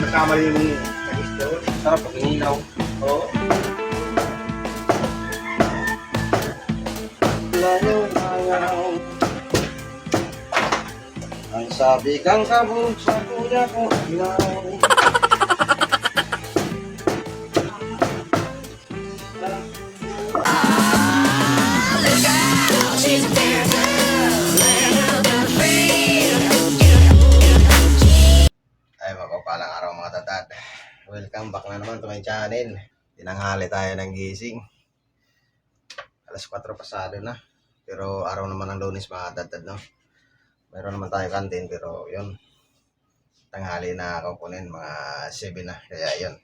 Nakama yung kagisto. Sarap pag inilaw. Oo. Layong ayaw. Ang sabi kang kabog sa kuya ko ilaw. Na naman to my channel. Tinanghali tayo ng gising. Alas 4 pasado na. Pero araw naman ng lunes mga tatad, no? Meron naman tayo kantin, pero yun. Tanghali na kukunin, mga 7 na. Kaya yun.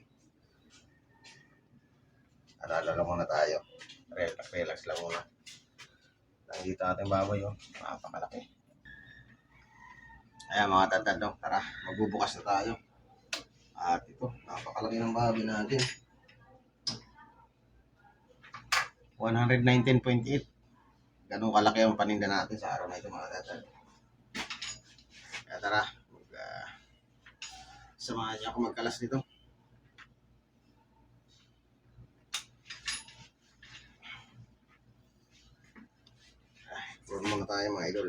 Alala lang muna tayo. Relax, relax lang muna. Nandito natin baboy, oh. Napakalaki. Ayan mga tatad, no? Tara, magbubukas na tayo. At ito, napakalaki ng baboy natin. 119.8. Ganun kalaki ang paninda natin sa araw na ito mga tatad. Kaya tara, mag, uh, samahan niyo ako magkalas dito. Puro muna tayo mga idol.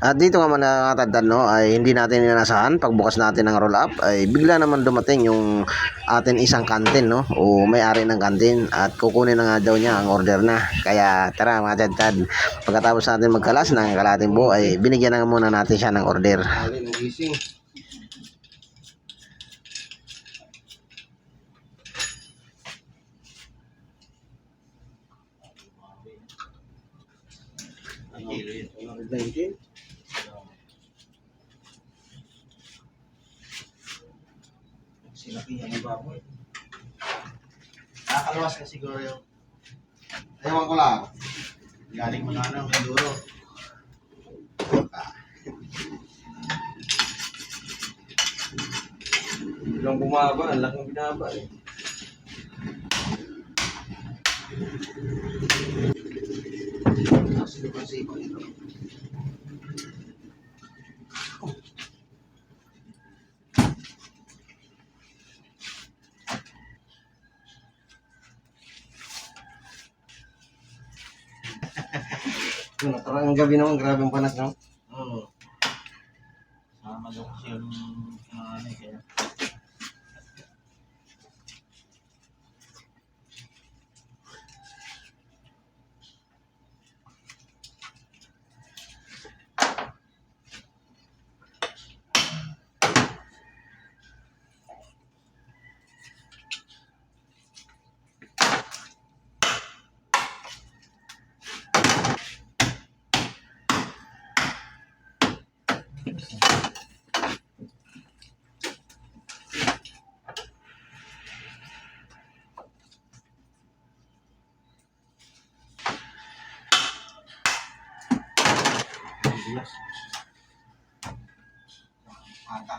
At dito nga mga nakatandaan, no, ay hindi natin inasahan pagbukas natin ng roll up ay bigla naman dumating yung atin isang kantin no o may-ari ng kantin at kukunin na nga daw niya ang order na. Kaya tara mga tadtad, pagkatapos natin magkalas ng kalating buo ay binigyan na muna natin siya ng order. Alin gising. Ano? 119? Sinakihan ng baboy. Nakakaluwas na siguro yung... Ewan ko lang. Galing mga ano, Minduro. Ah. Bilang bumaba, ang laking binaba eh. Sipag-sipag ito. Nakarang gabi naman, grabe ang panas, no? Oo. Sama daw kasi yung Ata.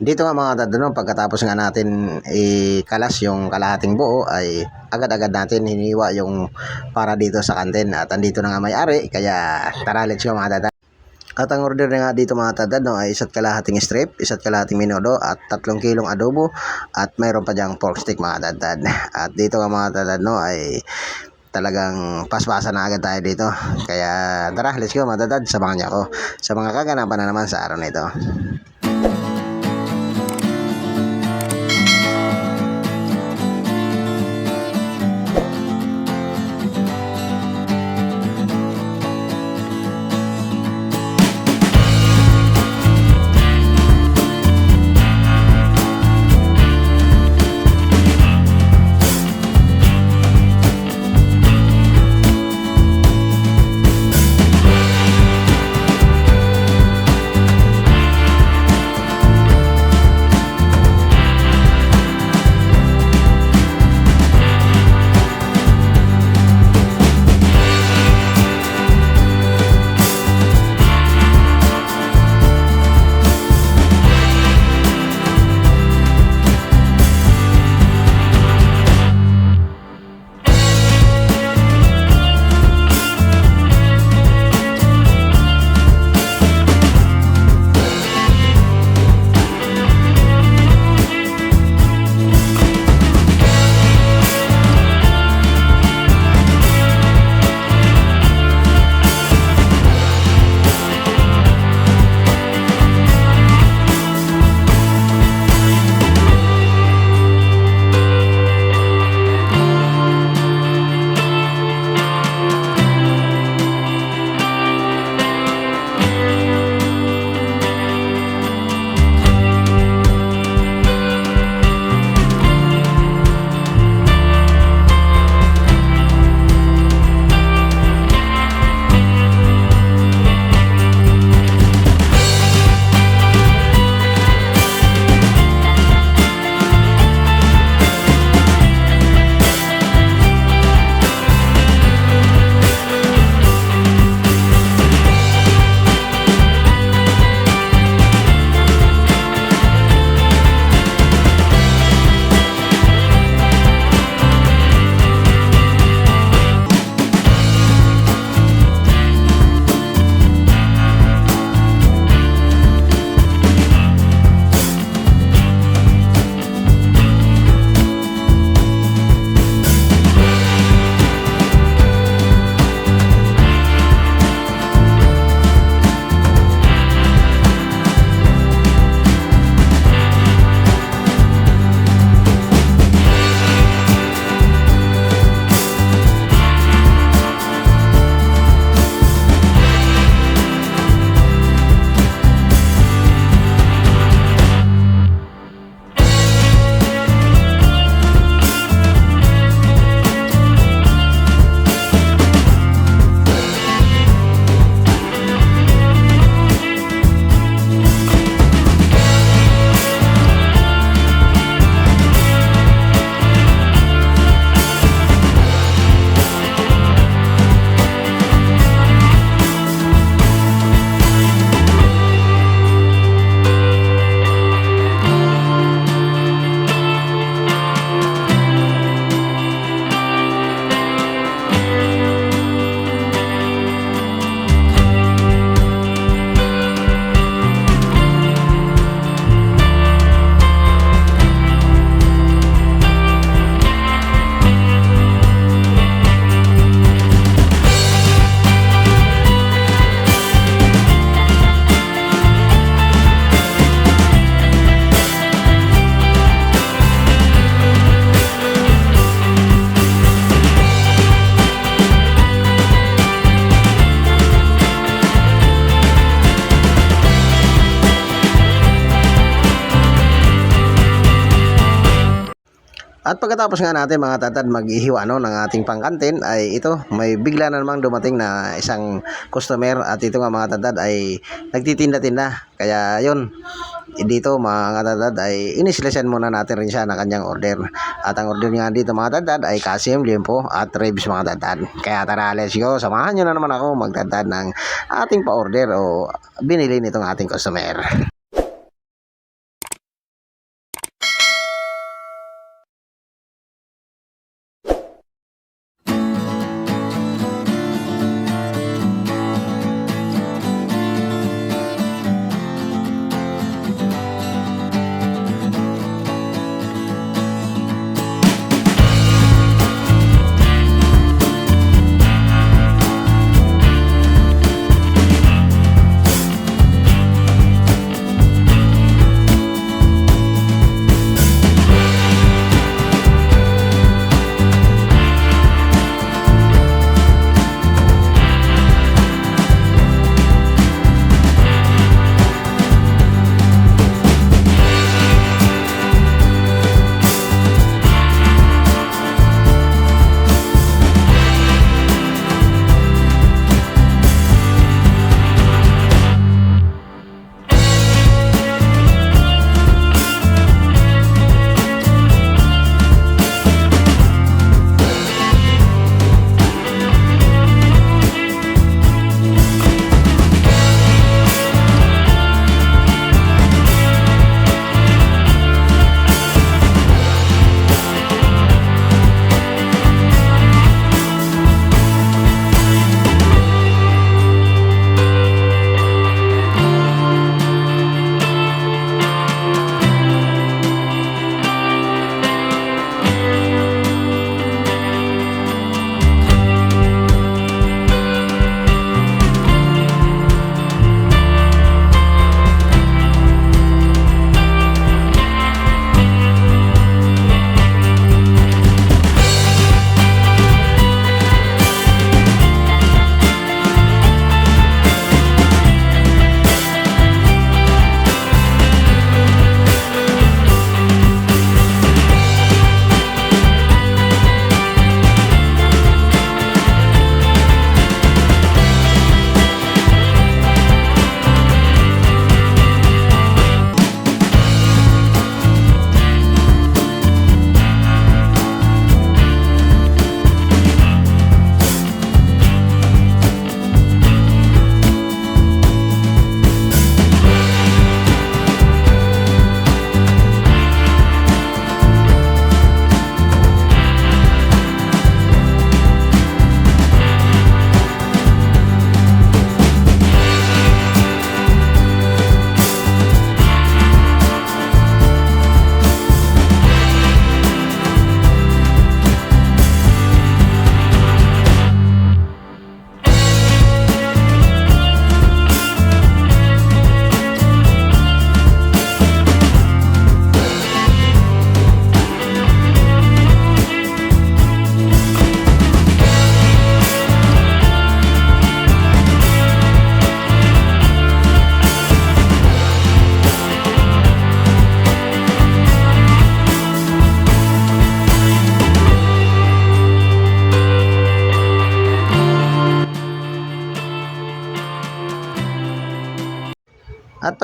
Dito nga mga dadano, pagkatapos nga natin ikalas yung kalahating buo ay agad-agad natin hiniwa yung para dito sa kantin at andito na nga may-ari kaya tara let's go mga dadano. At ang order na nga dito mga tadad no, ay isa't kalahating strip, isa't kalahating minodo at tatlong kilong adobo at mayroon pa diyang pork stick mga tadad. At dito nga mga tadad no, ay talagang paspasan na agad tayo dito. Kaya tara, let's go mga tadad, samahan niyo ako sa mga kaganapan na naman sa araw na ito. At pagkatapos nga natin mga tatad maghihiwa no, ng ating pangkantin ay ito may bigla na namang dumating na isang customer at ito nga mga tatad ay nagtitinda-tinda. Kaya yun dito mga tatad ay inislesan muna natin rin siya ng kanyang order. At ang order nga dito mga tatad ay kasim, limpo at ribs mga tatad. Kaya tara let's go. Samahan nyo na naman ako magtatad ng ating pa-order o binili nitong ating customer.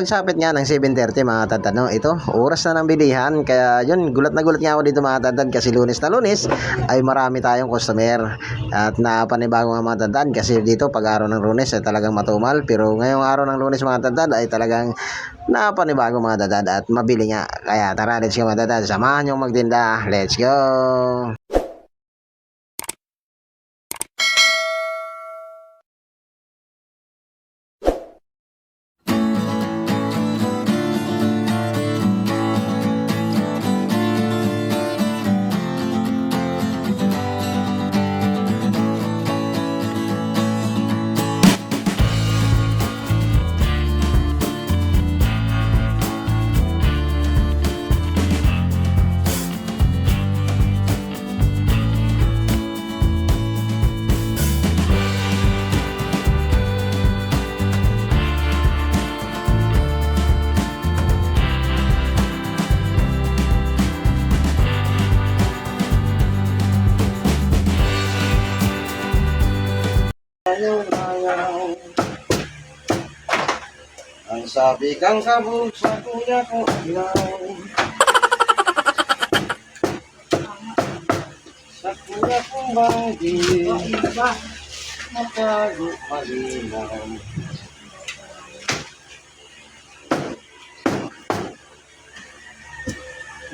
Pagsapit nga ng 7.30 mga tatad, no, ito, oras na ng bilihan. Kaya yun, gulat na gulat nga ako dito mga tatad kasi lunes na lunes ay marami tayong customer. At napanibago nga mga tatad kasi dito pag araw ng lunes ay talagang matumal. Pero ngayong araw ng lunes mga tatad ay talagang napanibago mga tatad at mabili nga. Kaya tara, let's go mga tatad. Samahan nyo magtinda. Let's go! Sabi kang kabog sa kuya ko ilaw. Sa kuya kong banggi, matago malinaw.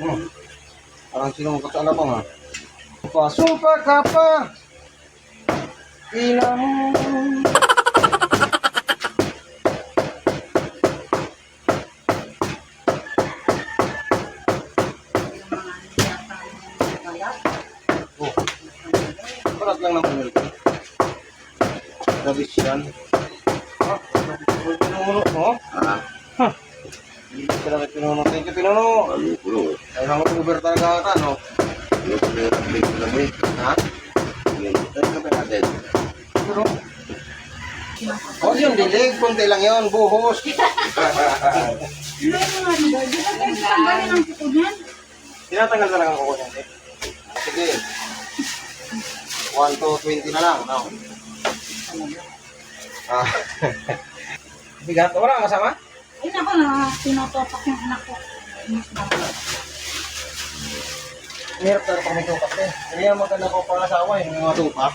Hmm. Parang sinong katala pa nga. Pasumpa ka pa. Ina Parat lang naman yun. Labis yan. Labis pinuno, no? Ah, Hindi ka lang pinuno. Thank you, pinuno. ano po? Ay, nang Uber talaga ata, no? Ano po na yung update na may? Ha? Ano na ba natin? Pero, Oh, yun, dilig. Kunti lang yun. Buhos. Tinatanggal talaga ang kuko niyan, eh. Sige. 1 to 20 na lang, no? Ah. Bigat. Wala kasama? Ay, naku na, tinutopak yung anak ko. Mahirap talaga pag may tupak eh. Kaya maganda ko pang asawa yung mga tupak.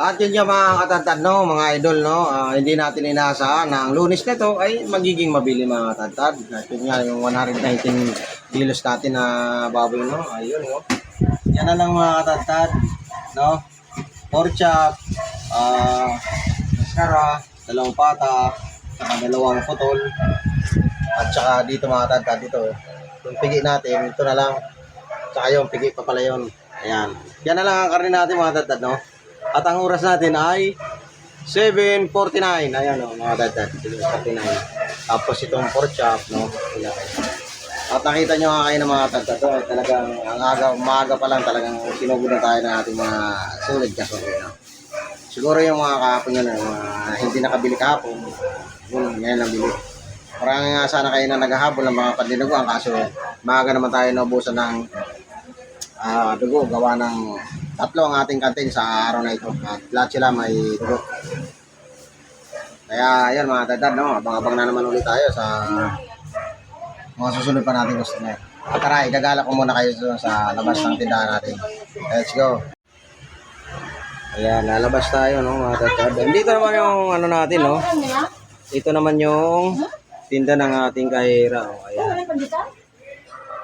At yun yung mga katantad, no, mga idol, no, ah, hindi natin inaasahan na ang lunes na ay magiging mabili mga katantad. At yun nga, yung 119 kilos natin na baboy, no, ayun, no. Yan na lang mga katantad, no. Pork chop, ah, mascara, dalawang pata, saka dalawang putol, at saka dito mga katantad, dito, yung pigi natin, ito na lang, saka yung pigi pa pala yun. Ayan. Yan na lang ang karne natin mga katantad, no. At ang oras natin ay 7.49. Ayan o, mga dad 7.49. Tapos itong pork chop, no? At nakita nyo nga kayo ng mga tagta to, eh, talagang ang aga, umaga pa lang talagang sinugod na tayo ng ating mga sulit kaso. No? Siguro yung mga kahapon yun, yung mga hindi nakabili kahapon, yun, ngayon lang bili. Parang nga sana kayo na naghahabol ng mga pandinaguan kaso maaga naman tayo naubusan ng ah dugo gawa ng tatlo ang ating kantin sa araw na ito. At lahat sila may dugo kaya yan mga dadad no? Abang-abang na naman ulit tayo sa mga susunod pa natin customer at tara igagala ko muna kayo doon sa labas ng tindahan natin. Let's go. Ayan lalabas tayo no mga dadad dito naman yung ano natin no? Ito naman yung tinda ng ating kahira oh. ayan.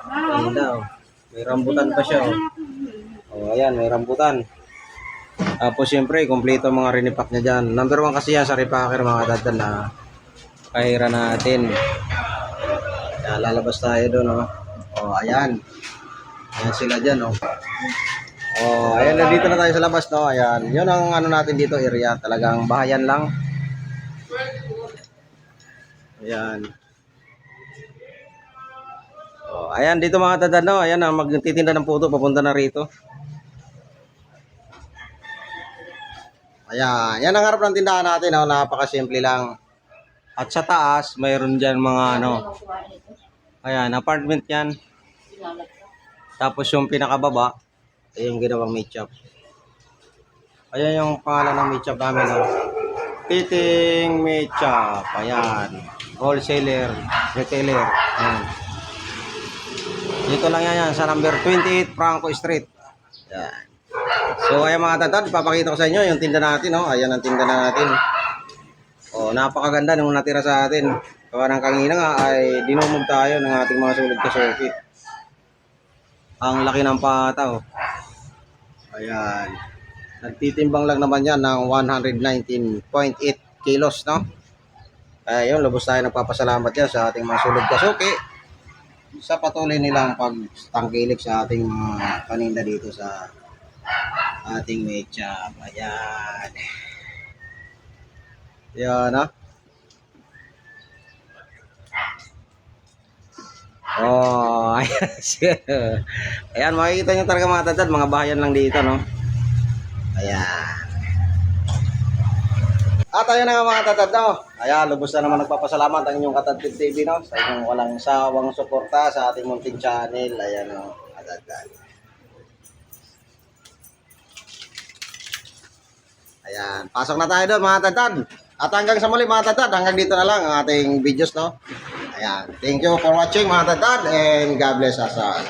Ganda, oh. May rambutan pa siya, oh. Oh, ayan, may rambutan. Tapos, siyempre, kompleto mga rinipak niya dyan. Number one kasi yan sa repacker, mga dadal na kahira natin. Kaya lalabas tayo doon, oh. Oh, ayan. Ayan sila dyan, oh. Oh, ayan dito na tayo sa labas, no. Ayan. 'Yun ang ano natin dito area, talagang bahayan lang. Ayan. Oh, ayan dito mga dadad no, ayan ang magtitinda ng puto papunta na rito. Ayan, yan ang harap ng tindahan natin, no? napakasimple lang. At sa taas, mayroon diyan mga ano, ayan, apartment yan. Tapos yung pinakababa, ay yung ginawang meat shop. Ayan yung pangalan ng meat shop namin, no? Titing Meat Shop, ayan. Wholesaler, retailer, ayan. Dito lang yan, yan sa number 28 Franco Street. Yan. So ayan mga tatad, papakita ko sa inyo yung tinda natin, no? Ayan ang tinda natin. Oh, napakaganda nung natira sa atin. Gawa ng kanina nga ay dinumog tayo ng ating mga sulod kasuki. Ang laki ng pata, oh. Ayan. Nagtitimbang lang naman yan ng 119.8 kilos, no? Kaya yun, lubos tayo nagpapasalamat yan sa ating mga sulod kasuki sa patuloy nilang pagtangkilik sa ating mga paninda dito sa ating mecha. Ayan. Yan, ha? Oh, ayan. Ayan, makikita nyo talaga mga tatad, mga bayan lang dito, no? Ayan. At ayun na nga mga tatad, no? Ayan, lubos na naman nagpapasalamat ang inyong Katadpid TV, no? Sa inyong walang sawang suporta sa ating munting channel. Ayan, no? Katadad. Ayan, pasok na tayo doon mga tatad. At hanggang sa muli mga tatad, hanggang dito na lang ang ating videos, no? Ayan, thank you for watching mga tatad and God bless us all.